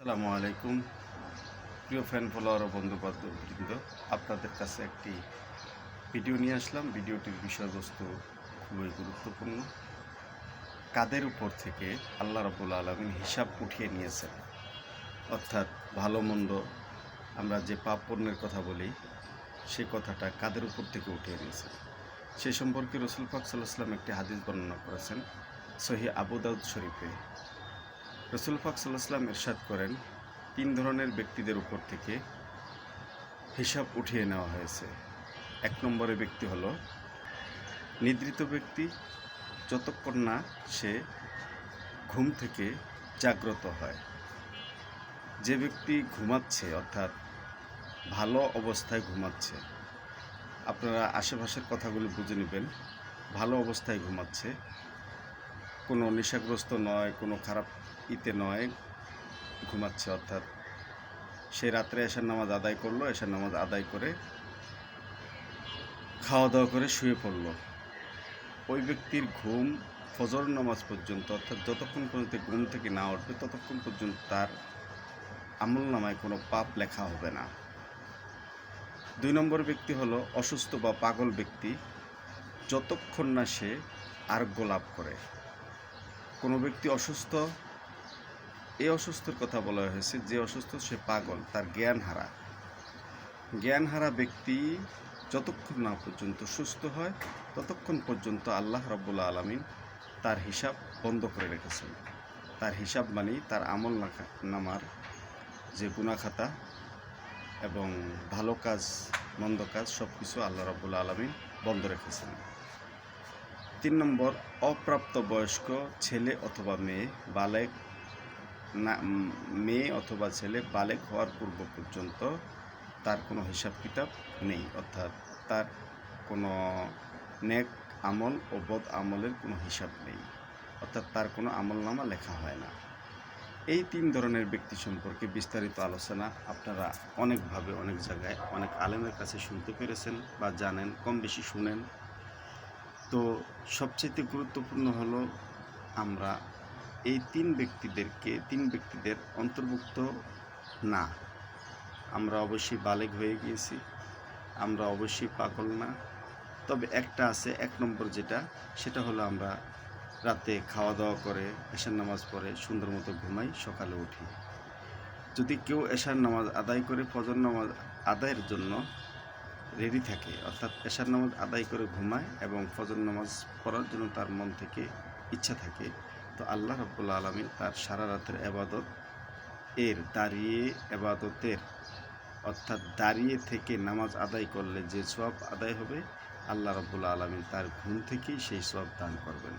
আসসালামু আলাইকুম। প্রিয় ফ্যান ফলোয়ার ও বন্ধু বৃন্দ আপনাদের কাছে একটি ভিডিও নিয়ে আসলাম। ভিডিওটির বিষয়বস্তু খুবই গুরুত্বপূর্ণ। কাদের উপর থেকে আল্লাহ রবুল আলমিন হিসাব উঠিয়ে নিয়েছেন? অর্থাৎ ভালো মন্দ আমরা যে পাপ পণ্যের কথা বলি, সে কথাটা কাদের উপর থেকে উঠিয়ে নিয়েছেন? সে সম্পর্কে রসুল পাক সাল্লাহাম একটি হাদিস বর্ণনা করেছেন, সহি আবু দাউদ শরীফে। রসুল পাক সাল্লাহাম এরশাদ করেন, তিন ধরনের ব্যক্তিদের উপর থেকে হিসাব উঠিয়ে নেওয়া হয়েছে। এক নম্বরে ব্যক্তি হলো নিদ্রিত ব্যক্তি, যতক্ষণ না সে ঘুম থেকে জাগ্রত হয়। যে ব্যক্তি ঘুমাচ্ছে, অর্থাৎ ভালো অবস্থায় ঘুমাচ্ছে, আপনারা আশেপাশের কথাগুলি বুঝে নেবেন। ভালো অবস্থায় ঘুমাচ্ছে, কোনো নেশাগ্রস্ত নয়, কোনো খারাপ ইতে নয়, ঘুমাচ্ছে অর্থাৎ সে রাত্রে এসার নামাজ আদায় করল এসার নামাজ আদায় করে খাওয়া দাওয়া করে শুয়ে পড়ল। ওই ব্যক্তির ঘুম ফজর নামাজ পর্যন্ত, অর্থাৎ যতক্ষণ পর্যন্ত ঘুম থেকে না উঠবে, ততক্ষণ পর্যন্ত তার আমল নামায় কোনো পাপ লেখা হবে না। দুই নম্বর ব্যক্তি হলো অসুস্থ বা পাগল ব্যক্তি। যতক্ষণ না সে আরোগ্য লাভ করে। কোনো ব্যক্তি অসুস্থ এই অসুস্থর কথা বলা হয়েছে, যে অসুস্থ সে পাগল, তার জ্ঞান হারা জ্ঞান হারা ব্যক্তি যতক্ষণ না পর্যন্ত সুস্থ হয়, ততক্ষণ পর্যন্ত আল্লাহ রব্বুল্লা আলমিন তার হিসাব বন্ধ করে রেখেছেন। তার হিসাব মানে তার আমল নামার যে গুণাখাতা এবং ভালো কাজ, মন্দ কাজ সব কিছু আল্লাহ রব্বুল্লা আলমিন বন্ধ রেখেছেন। তিন নম্বর অপ্রাপ্ত বয়স্ক ছেলে অথবা মেয়ে, বালেক না মেয়ে অথবা ছেলে বালেক হওয়ার পূর্ব পর্যন্ত তার কোনো হিসাব কিতাব নেই, অর্থাৎ তার কোনো নেক আমল ও বদ আমলের কোনো হিসাব নেই, অর্থাৎ তার কোনো আমলনামা লেখা হয় না। এই তিন ধরনের ব্যক্তি সম্পর্কে বিস্তারিত আলোচনা আপনারা অনেকভাবে অনেক জায়গায় অনেক আলেমের কাছে শুনতে পেরেছেন বা জানেন, কম বেশি শুনেন। তো সবচেয়ে গুরুত্বপূর্ণ হলো আমরা এই তিন ব্যক্তিদেরকে, তিন ব্যক্তিদের অন্তর্ভুক্ত না। আমরা অবশ্যই বালেগ হয়ে গিয়েছি, আমরা অবশ্যই পাগল না। তবে একটা আছে, এক নম্বর যেটা, সেটা হলো আমরা রাতে খাওয়া দাওয়া করে, এশার নামাজ পড়ে, সুন্দর মতো ঘুমাই, সকালে উঠি। যদি কেউ এশার নামাজ আদায় করে, ফজর নামাজ আদায়ের জন্য রেডি থাকে, অর্থাৎ এশার নামাজ আদায় করে ঘুমায় এবং ফজর নামাজ পড়ার জন্য তার মন থেকে ইচ্ছা থাকে তো আল্লাহ রব্বুল্লা আলমী তার সারা রাতের এবাদত এর দাঁড়িয়ে এবাদতের অর্থাৎ দাঁড়িয়ে থেকে নামাজ আদায় করলে যে সব আদায় হবে, আল্লাহ রব্বুল্লা আলমী তার ঘুম থেকেই সেই সব দান করবেন।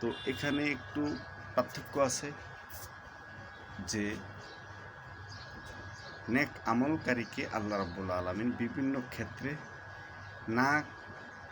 তো এখানে একটু পার্থক্য আছে যে নেক আমলকারীকে আল্লাহ রব্বুল্লা আলমিন বিভিন্ন ক্ষেত্রে না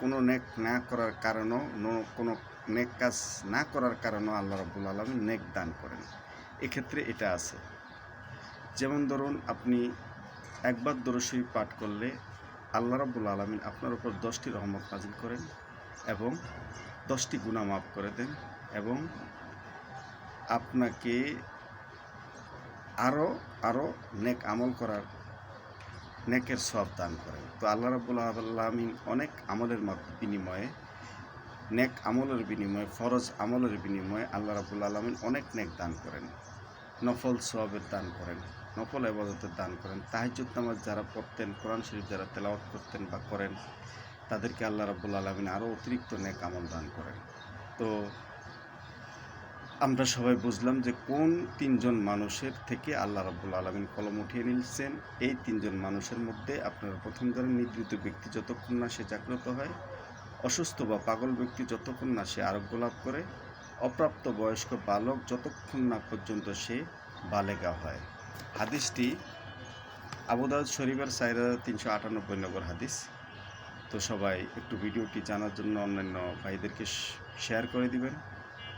কোনো নেক না করার কারণও কোনো নেক কাজ না করার কারণও আল্লাহ রব্বুল আলমিন নেক দান করেন। এক্ষেত্রে এটা আছে। যেমন ধরুন, আপনি একবার দরশরী পাঠ করলে আল্লাহ রব্বুল আলমিন আপনার উপর দশটি রহমত নাজিল করেন এবং দশটি গুণা মাফ করে দেন এবং আপনাকে আরও আরও নেক আমল করার নেকের সব দান করেন। তো আল্লাহ রাবুল আলমিন অনেক আমলের বিনিময়ে, নেক আমলের বিনিময়ে, ফরজ আমলের বিনিময়ে আল্লাহ রাবুল আলমিন অনেক নেক দান করেন। নফল সবের দান করেন, নফল আবাদতের দান করেন। তাহাজুদ নামাজ যারা পড়তেন, কোরআন শরীফ যারা তেলাওয়াত করতেন বা করেন, তাদেরকে আল্লাহ রাবুল আলমিন আরও অতিরিক্ত নেক আমল দান করেন। তো আমরা সবাই বুঝলাম যে কোন তিনজন মানুষের থেকে আল্লাহ রাব্বুল আলমিন কলম উঠিয়ে নিয়েছেন। এই তিনজন মানুষের মধ্যে আপনারা প্রথম ধরেন নিদ্রিত ব্যক্তি যতক্ষণ না সে জাগ্রত হয়, অসুস্থ বা পাগল ব্যক্তি যতক্ষণ না সে আরোগ্য লাভ করে, অপ্রাপ্ত বয়স্ক বালক যতক্ষণ না পর্যন্ত সে বালেগা হয়। হাদিসটি আবুদাউদ শরীফের হাজার তিনশো আটানব্বই নম্বর হাদিস। তো সবাই একটু ভিডিওটি জানার জন্য অন্যান্য ভাইদেরকে শেয়ার করে দিবেন।